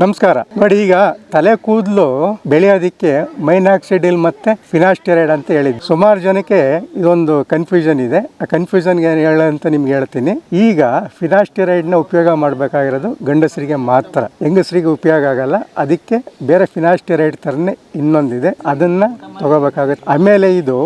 ನಮಸ್ಕಾರ. ನೋಡಿ, ಈಗ ತಲೆ ಕೂದಲು ಬೆಳೆಯೋದಕ್ಕೆ ಮೈನಾಕ್ಸಿಡಿಲ್ ಮತ್ತೆ ಫಿನಾಸ್ಟೆರೈಡ್ ಅಂತ ಹೇಳಿದ್ವಿ. ಸುಮಾರು ಜನಕ್ಕೆ ಇದೊಂದು ಕನ್ಫ್ಯೂಷನ್ ಇದೆ. ಆ ಕನ್ಫ್ಯೂಷನ್ಗೆ ಏನು ಹೇಳ ಅಂತ ನಿಮ್ಗೆ ಹೇಳ್ತೀನಿ. ಈಗ ಫಿನಾಸ್ಟೆರೈಡ್ನ ಉಪಯೋಗ ಮಾಡಬೇಕಾಗಿರೋದು ಗಂಡಸರಿಗೆ ಮಾತ್ರ. ಹೆಂಗಸರಿಗೆ ಉಪಯೋಗ ಆಗಲ್ಲ. ಅದಕ್ಕೆ ಬೇರೆ ಫಿನಾಸ್ಟೆರೈಡ್ ತರನೇ ಇನ್ನೊಂದಿದೆ. ಅದನ್ನ ತಗೋಬೇಕಾಗುತ್ತೆ. ಆಮೇಲೆ ಇದು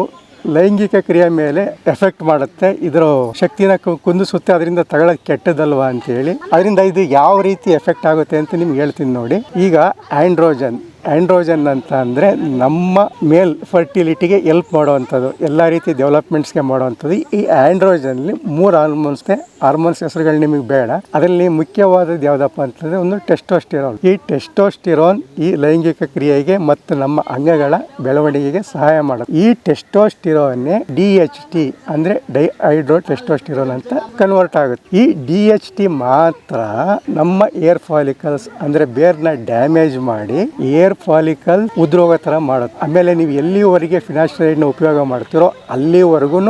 ಲೈಂಗಿಕ ಕ್ರಿಯೆ ಮೇಲೆ ಎಫೆಕ್ಟ್ ಮಾಡುತ್ತೆ. ಇದರ ಶಕ್ತಿನ ಕುಂದಿಸುತ್ತೆ, ಅದರಿಂದ ತಗೊಳ್ಳೋದು ಕೆಟ್ಟದಲ್ವಾ ಅಂತೇಳಿ. ಅದರಿಂದ ಇದು ಯಾವ ರೀತಿ ಎಫೆಕ್ಟ್ ಆಗುತ್ತೆ ಅಂತ ನಿಮ್ಗೆ ಹೇಳ್ತೀನಿ ನೋಡಿ. ಈಗ ಆಂಡ್ರೋಜನ್ ಆಂಡ್ರೋಜನ್ ಅಂತ ಅಂದರೆ ನಮ್ಮ ಮೇಲ್ ಫರ್ಟಿಲಿಟಿಗೆ ಎಲ್ಪ್ ಮಾಡುವಂಥದ್ದು, ಎಲ್ಲ ರೀತಿ ಡೆವಲಪ್ಮೆಂಟ್ಸ್ಗೆ ಮಾಡುವಂಥದ್ದು. ಈ ಆ್ಯಂಡ್ರೋಜನ್ಲಿ ಮೂರು ಹಾರ್ಮೋನ್ಸ್ನೇ ಹಾರ್ಮೋನ್ಸ್ ಹೆಸರುಗಳು ನಿಮಗೆ ಬೇಡ. ಅದರಲ್ಲಿ ಮುಖ್ಯವಾದದ್ದು ಯಾವುದಪ್ಪ ಅಂತಂದರೆ ಒಂದು ಟೆಸ್ಟೋಸ್ಟಿರೋನ್ ಈ ಟೆಸ್ಟೋಸ್ಟಿರೋನ್ ಈ ಲೈಂಗಿಕ ಕ್ರಿಯೆಗೆ ಮತ್ತು ನಮ್ಮ ಅಂಗಗಳ ಬೆಳವಣಿಗೆಗೆ ಸಹಾಯ ಮಾಡೋದು ಈ ಟೆಸ್ಟೋಸ್ಟಿರೋನ್ನೇ ಡಿ ಎಚ್ ಟಿ ಅಂದರೆ ಡೈಹೈಡ್ರೋ ಟೆಸ್ಟೋಸ್ಟಿರೋನ್ ಅಂತ ಕನ್ವರ್ಟ್ ಆಗುತ್ತೆ. ಈ ಡಿ ಎಚ್ ಟಿ ಮಾತ್ರ ನಮ್ಮ ಏರ್ ಫಾಲಿಕಲ್ಸ್ ಅಂದರೆ ಬೇರ್ನ ಡ್ಯಾಮೇಜ್ ಮಾಡಿ ಏರ್ ಫಾಲಿಕಲ್ ಉದ್ರೋಗ ಥರ ಮಾಡುತ್ತೆ. ಆಮೇಲೆ ನೀವು ಎಲ್ಲಿವರೆಗೆ ಫಿನಾಶ್ರೈಡ್ನ ಉಪಯೋಗ ಮಾಡ್ತೀರೋ ಅಲ್ಲಿವರೆಗೂ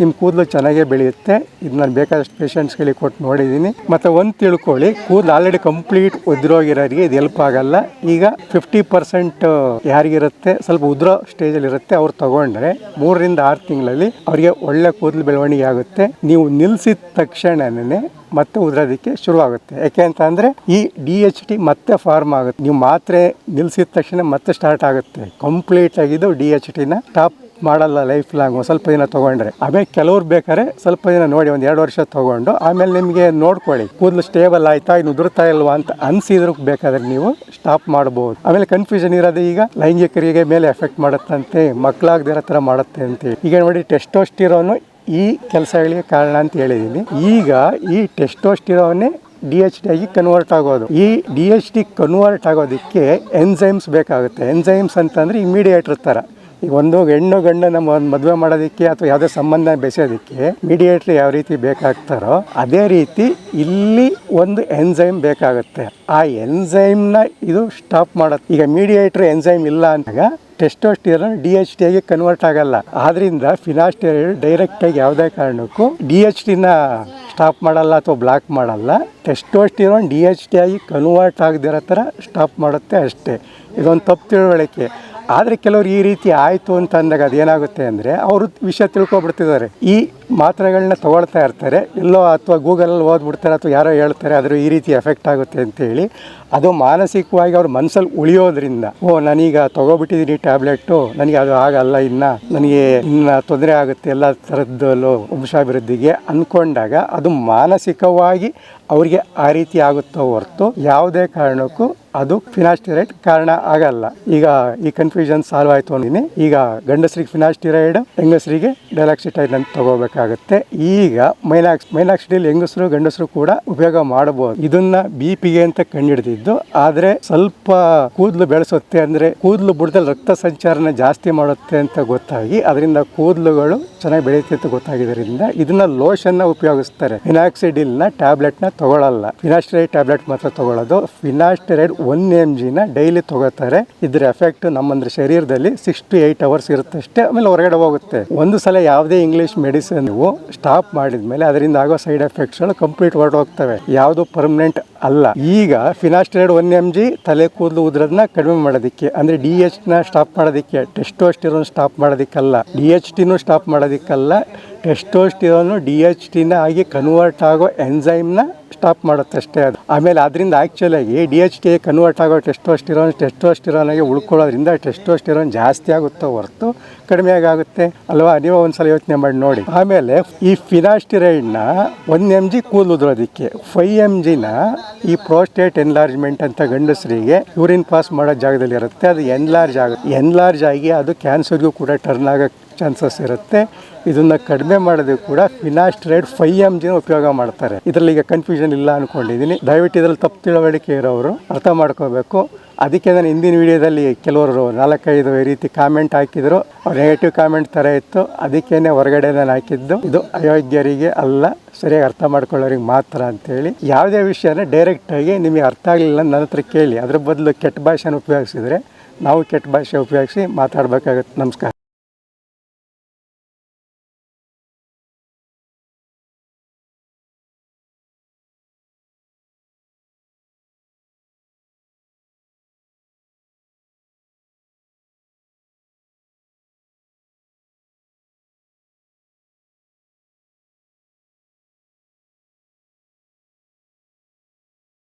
ನಿಮ್ಮ ಕೂದಲು ಚೆನ್ನಾಗೇ ಬೆಳೆಯುತ್ತೆ. ಇದು ನಾನು ಬೇಕಾದಷ್ಟು ಪೇಷಂಟ್ಸ್ಗಳಿಗೆ ಕೊಟ್ಟು ನೋಡಿದ್ದೀನಿ. ಮತ್ತು ಒಂದು ತಿಳ್ಕೊಳ್ಳಿ, ಕೂದಲು ಆಲ್ರೆಡಿ ಕಂಪ್ಲೀಟ್ ಉದ್ರೋಗಿರೋರಿಗೆ ಇದು ಹೆಲ್ಪ್ ಆಗಲ್ಲ. ಈಗ ಫಿಫ್ಟಿ ಪರ್ಸೆಂಟ್ ಯಾರಿಗಿರುತ್ತೆ, ಸ್ವಲ್ಪ ಉದ್ರೋ ಸ್ಟೇಜಲ್ಲಿ ಇರುತ್ತೆ ಅವ್ರು ತಗೊಂಡ್ರೆ ಮೂರರಿಂದ ಆರು ತಿಂಗಳಲ್ಲಿ ಅವರಿಗೆ ಒಳ್ಳೆ ಕೂದಲು ಬೆಳವಣಿಗೆ ಆಗುತ್ತೆ. ನೀವು ನಿಲ್ಲಿಸಿದ ತಕ್ಷಣನೇ ಮತ್ತೆ ಉದ್ರೋದಕ್ಕೆ ಶುರುವಾಗುತ್ತೆ. ಯಾಕೆ ಅಂತ ಅಂದರೆ ಈ ಡಿ ಎಚ್ ಟಿ ಮತ್ತೆ ಫಾರ್ಮ್ ಆಗುತ್ತೆ. ನೀವು ಮಾತ್ರೆ ನಿಲ್ಲಿಸಿದ ತಕ್ಷಣ ಮತ್ತೆ ಸ್ಟಾರ್ಟ್ ಆಗುತ್ತೆ. ಕಂಪ್ಲೀಟ್ ಆಗಿದ್ದು ಡಿ ಎಚ್ ಟಿನ ಸ್ಟಾಪ್ ಮಾಡಲ್ಲ ಲೈಫ್ ಲಾಂಗು ಸ್ವಲ್ಪ ದಿನ ತೊಗೊಂಡ್ರೆ. ಆಮೇಲೆ ಕೆಲವ್ರು ಬೇಕಾದ್ರೆ ಸ್ವಲ್ಪ ದಿನ ನೋಡಿ, ಒಂದು ಎರಡು ವರ್ಷ ತೊಗೊಂಡು ಆಮೇಲೆ ನಿಮಗೆ ನೋಡ್ಕೊಳ್ಳಿ. ಕೂದಲು ಸ್ಟೇಬಲ್ ಆಯ್ತಾ, ಇನ್ನು ಉದುರ್ತಾ ಇಲ್ವಾ ಅಂತ ಅನ್ಸಿದ್ರು ಬೇಕಾದ್ರೆ ನೀವು ಸ್ಟಾಪ್ ಮಾಡ್ಬೋದು. ಆಮೇಲೆ ಕನ್ಫ್ಯೂಷನ್ ಇರೋದು ಈಗ ಲೈಂಗಿಕರಿಗೆ ಮೇಲೆ ಎಫೆಕ್ಟ್ ಮಾಡುತ್ತಂತೆ ಮಕ್ಕಳಾಗದಿರೋ ಥರ ಮಾಡುತ್ತೆ ಅಂತ ಈಗ ನೋಡಿ ಟೆಸ್ಟೋಸ್ಟಿರೋನು ಈ ಕೆಲಸಗಳಿಗೆ ಕಾರಣ ಅಂತ ಹೇಳಿದ್ದೀನಿ ಈಗ ಈ ಟೆಸ್ಟೋಸ್ಟಿರೋನೇ ಡಿ ಎಚ್ ಡಿ ಆಗಿ ಕನ್ವರ್ಟ್ ಆಗೋದು. ಈ ಡಿ ಎಚ್ ಡಿ ಕನ್ವರ್ಟ್ ಆಗೋದಕ್ಕೆ ಎನ್ಸೈಮ್ಸ್ ಬೇಕಾಗುತ್ತೆ. ಎನ್ಸೈಮ್ಸ್ ಅಂತಂದ್ರೆ ಇಮಿಡಿಯೇಟರ್ ಥರ ಈಗ ಒಂದು ಹೆಣ್ಣು ಗಂಡು ನಮ್ಮ ಒಂದು ಮದುವೆ ಮಾಡೋದಕ್ಕೆ ಅಥವಾ ಯಾವುದೇ ಸಂಬಂಧ ಬೆಸೆಯೋದಕ್ಕೆ ಮೀಡಿಯೇಟ್ರ್ ಯಾವ ರೀತಿ ಬೇಕಾಗ್ತಾರೋ ಅದೇ ರೀತಿ ಇಲ್ಲಿ ಒಂದು ಎನ್ಸೈಮ್ ಬೇಕಾಗುತ್ತೆ. ಆ ಎನ್ಸೈಮ್ನ ಇದು ಸ್ಟಾಪ್ ಮಾಡುತ್ತೆ. ಈಗ ಮೀಡಿಯೇಟ್ರ್ ಎನ್ಸೈಮ್ ಇಲ್ಲ ಅಂದಾಗ ಟೆಸ್ಟೋಸ್ಟಿರೋನ್ ಡಿ ಎಚ್ ಟಿ ಆಗಿ ಕನ್ವರ್ಟ್ ಆಗಲ್ಲ. ಆದ್ರಿಂದ ಫಿನಾಸ್ಟಿರಾಯ್ಡ್ ಡೈರೆಕ್ಟ್ ಆಗಿ ಯಾವುದೇ ಕಾರಣಕ್ಕೂ ಡಿ ಎಚ್ ಟಿನ ಸ್ಟಾಪ್ ಮಾಡಲ್ಲ ಅಥವಾ ಬ್ಲಾಕ್ ಮಾಡಲ್ಲ. ಟೆಸ್ಟೋಸ್ಟಿರೋನ್ ಡಿ ಎಚ್ ಟಿ ಆಗಿ ಕನ್ವರ್ಟ್ ಆಗದಿರೋ ಥರ ಸ್ಟಾಪ್ ಮಾಡುತ್ತೆ ಅಷ್ಟೇ. ಇದೊಂದು ತಪ್ಪು ತಿಳುವಳಿಕೆ. ಆದರೆ ಕೆಲವರು ಈ ರೀತಿ ಆಯಿತು ಅಂತ ಅಂದಾಗ ಅದೇನಾಗುತ್ತೆ ಅಂದರೆ ಅವರು ವಿಷಯ ತಿಳ್ಕೊಬಿಡ್ತಿದ್ದಾರೆ. ಈ ಮಾತ್ರೆಗಳನ್ನ ತೊಗೊಳ್ತಾ ಇರ್ತಾರೆ. ಎಲ್ಲೋ ಅಥವಾ ಗೂಗಲಲ್ಲಿ ಓದ್ಬಿಡ್ತಾರೆ ಅಥವಾ ಯಾರೋ ಹೇಳ್ತಾರೆ ಅದರ ಈ ರೀತಿ ಎಫೆಕ್ಟ್ ಆಗುತ್ತೆ ಅಂತೇಳಿ ಅದು ಮಾನಸಿಕವಾಗಿ ಅವ್ರ ಮನಸ್ಸಲ್ಲಿ ಉಳಿಯೋದ್ರಿಂದ, ಓ ನಾನೀಗ ತೊಗೊಬಿಟ್ಟಿದ್ದೀನಿ ಟ್ಯಾಬ್ಲೆಟ್ಟು, ನನಗೆ ಅದು ಆಗಲ್ಲ ಇನ್ನು, ನನಗೆ ಇನ್ನು ತೊಂದರೆ ಆಗುತ್ತೆ ಎಲ್ಲ ಥರದ್ದಲ್ಲೂ ವಂಶಾಭಿವೃದ್ಧಿಗೆ ಅಂದ್ಕೊಂಡಾಗ ಅದು ಮಾನಸಿಕವಾಗಿ ಅವರಿಗೆ ಆ ರೀತಿ ಆಗುತ್ತೋ ಹೊರತು ಯಾವುದೇ ಕಾರಣಕ್ಕೂ ಅದು ಫಿನಾಸ್ಟಿರೈಡ್ ಕಾರಣ ಆಗಲ್ಲ. ಈಗ ಈ ಕನ್ಫ್ಯೂಷನ್ ಸಾಲ್ವ್ ಆಯ್ತು ಅಂದಿನಿ. ಈಗ ಗಂಡಸರಿಗೆ ಫಿನಾಸ್ಟಿರೈಡ್, ಹೆಂಗಸರಿಗೆ ಡೈಲಾಕ್ಸಿಟೈಡ್ ಅಂತ ತಗೋಬೇಕಾಗುತ್ತೆ ಈಗ ಮೈನಾಕ್ಸ್ ಡೀಲ್ ಹೆಂಗಸರು, ಗಂಡಸರು ಕೂಡ ಉಪಯೋಗ ಮಾಡಬಹುದು. ಇದನ್ನ ಬಿ ಪಿಗೆ ಅಂತ ಕಂಡಿಡಿದಿದ್ದು ಆದ್ರೆ ಸ್ವಲ್ಪ ಕೂದಲು ಬೆಳೆಸುತ್ತೆ ಅಂದ್ರೆ ಕೂದಲು ಬುಡದಲ್ಲಿ ರಕ್ತ ಸಂಚಾರನ ಜಾಸ್ತಿ ಮಾಡುತ್ತೆ ಅಂತ ಗೊತ್ತಾಗಿ ಅದರಿಂದ ಕೂದಲುಗಳು ಚೆನ್ನಾಗಿ ಬೆಳೆಯುತ್ತೆ ಅಂತ ಗೊತ್ತಾಗಿದ್ದರಿಂದ ಇದನ್ನ ಲೋಷನ್ನ ಉಪಯೋಗಿಸ್ತಾರೆ. ಫಿನಾಕ್ಸಿಡಿಲ್ನ ಟ್ಯಾಬ್ಲೆಟ್ನ ತಗೊಳ್ಳಲ್ಲ ಫಿನಾಸ್ಟರೈಡ್ ಟ್ಯಾಬ್ಲೆಟ್ ಮಾತ್ರ ತಗೊಳ್ಳೋದು ಫಿನಾಸ್ಟರೈಡ್ ಒನ್ ಎಂ ಜಿನ ಡೈಲಿ ತಗೋತಾರೆ. ಇದ್ರ ಎಫೆಕ್ಟ್ ನಮ್ಮಂದ್ರೆ ಶರೀರದಲ್ಲಿ ಸಿಕ್ಸ್ ಟು ಏಟ್ ಅವರ್ಸ್ ಇರುತ್ತೆ ಅಷ್ಟೇ ಆಮೇಲೆ ಹೊರಗಡೆ ಹೋಗುತ್ತೆ. ಒಂದು ಸಲ ಯಾವುದೇ ಇಂಗ್ಲಿಷ್ ಮೆಡಿಸಿನ್ ನೀವು ಸ್ಟಾಪ್ ಮಾಡಿದ್ಮೇಲೆ ಅದರಿಂದ ಆಗೋ ಸೈಡ್ ಎಫೆಕ್ಟ್ಸ್ಗಳು ಕಂಪ್ಲೀಟ್ ಹೊರಟೋಗ್ತವೆ ಯಾವುದು ಪರ್ಮನೆಂಟ್ ಅಲ್ಲ. ಈಗ ಫಿನಾಸ್ಟೆರೈಡ್ ಒನ್ ಎಂ ಜಿ ತಲೆ ಕೂದಲು ಉದ್ರದನ್ನ ಕಡಿಮೆ ಮಾಡೋದಕ್ಕೆ, ಅಂದ್ರೆ ಡಿ ಎಚ್ನ ಸ್ಟಾಪ್ ಮಾಡೋದಕ್ಕೆ ಟೆಸ್ಟೋಸ್ಟಿರೋನ್ ಸ್ಟಾಪ್ ಮಾಡೋದಕ್ಕಲ್ಲ. ಡಿ ಎಚ್ ಟಿನೂ ಸ್ಟಾಪ್ ಮಾಡೋದಕ್ಕೆಲ್ಲ. ಟೆಸ್ಟೋಸ್ಟಿರೋನು ಡಿ ಎಚ್ ಟಿನ ಆಗಿ ಕನ್ವರ್ಟ್ ಆಗೋ ಎಂಜೈಮ್ನ ಸ್ಟಾಪ್ ಮಾಡುತ್ತೆ ಅಷ್ಟೇ ಅದು. ಆಮೇಲೆ ಅದರಿಂದ ಆ್ಯಕ್ಚುಲಾಗಿ ಡಿ ಎಚ್ ಟಿ ಕನ್ವರ್ಟ್ ಆಗೋ ಟೆಸ್ಟೋಸ್ಟಿರೋನ್ ಟೆಸ್ಟೋಸ್ಟಿರೋನ್ ಆಗಿ ಉಳ್ಕೊಳ್ಳೋದ್ರಿಂದ ಟೆಸ್ಟೋಸ್ಟಿರೋನ್ ಜಾಸ್ತಿ ಆಗುತ್ತೋ ಹೊರತು ಕಡಿಮೆ ಆಗುತ್ತೆ ಅಲ್ವಾ? ನೀವು ಒಂದ್ಸಲ ಯೋಚನೆ ಮಾಡಿ ನೋಡಿ. ಆಮೇಲೆ ಈ ಫಿನಾಸ್ಟಿರೈಡ್ನ ಒನ್ ಎಂ ಜಿ ಕೂದಲು ಅದಕ್ಕೆ ಫೈವ್ ಎಂ ಜಿನ ಈ ಪ್ರೋಸ್ಟೇಟ್ ಎನ್ಲಾರ್ಜ್ಮೆಂಟ್ ಅಂತ ಗಂಡಸರಿಗೆ ಯೂರಿನ್ ಪಾಸ್ ಮಾಡೋ ಜಾಗದಲ್ಲಿ ಇರುತ್ತೆ. ಅದು ಎನ್ಲಾರ್ಜ್ ಆಗುತ್ತೆ. ಎನ್ಲಾರ್ಜ್ ಆಗಿ ಅದು ಕ್ಯಾನ್ಸರ್ಗೂ ಕೂಡ ಟರ್ನ್ ಆಗೋ ಚಾನ್ಸಸ್ ಇರುತ್ತೆ. ಇದನ್ನ ಕಡಿಮೆ ಮಾಡೋದು ಕೂಡ ಫಿನಾಸ್ಟ್ರೈಡ್ ಫೈ ಎಂ ಜಿನ ಉಪಯೋಗ ಮಾಡ್ತಾರೆ. ಇದರಲ್ಲಿ ಈಗ ಕನ್ಫ್ಯೂಷನ್ ಇಲ್ಲ ಅಂದ್ಕೊಂಡಿದ್ದೀನಿ ದಯವಿಟ್ಟು ಇದರಲ್ಲಿ ತಪ್ಪು ತಿಳುವಳಿಕೆ ಇರೋರು ಅರ್ಥ ಮಾಡ್ಕೋಬೇಕು. ಅದಕ್ಕೆ ನಾನು ಹಿಂದಿನ ವಿಡಿಯೋದಲ್ಲಿ ಕೆಲವರು ನಾಲ್ಕೈದು ಈ ರೀತಿ ಕಾಮೆಂಟ್ ಹಾಕಿದ್ರು. ಅವ್ರು ನೆಗೆಟಿವ್ ಕಾಮೆಂಟ್ ಥರ ಇತ್ತು. ಅದಕ್ಕೇನೆ ಹೊರಗಡೆ ನಾನು ಹಾಕಿದ್ದು. ಇದು ಅಯೋಗ್ಯರಿಗೆ ಅಲ್ಲ, ಸರಿಯಾಗಿ ಅರ್ಥ ಮಾಡ್ಕೊಳ್ಳೋರಿಗೆ ಮಾತ್ರ ಅಂತೇಳಿ. ಯಾವುದೇ ವಿಷಯನ ಡೈರೆಕ್ಟಾಗಿ ನಿಮಗೆ ಅರ್ಥ ಆಗಲಿಲ್ಲ ನನ್ನ ಹತ್ರ ಕೇಳಿ. ಅದ್ರ ಬದಲು ಕೆಟ್ಟ ಭಾಷೆನ ಉಪಯೋಗಿಸಿದ್ರೆ ನಾವು ಕೆಟ್ಟ ಭಾಷೆ ಉಪಯೋಗಿಸಿ ಮಾತಾಡಬೇಕಾಗತ್ತೆ. ನಮಸ್ಕಾರ.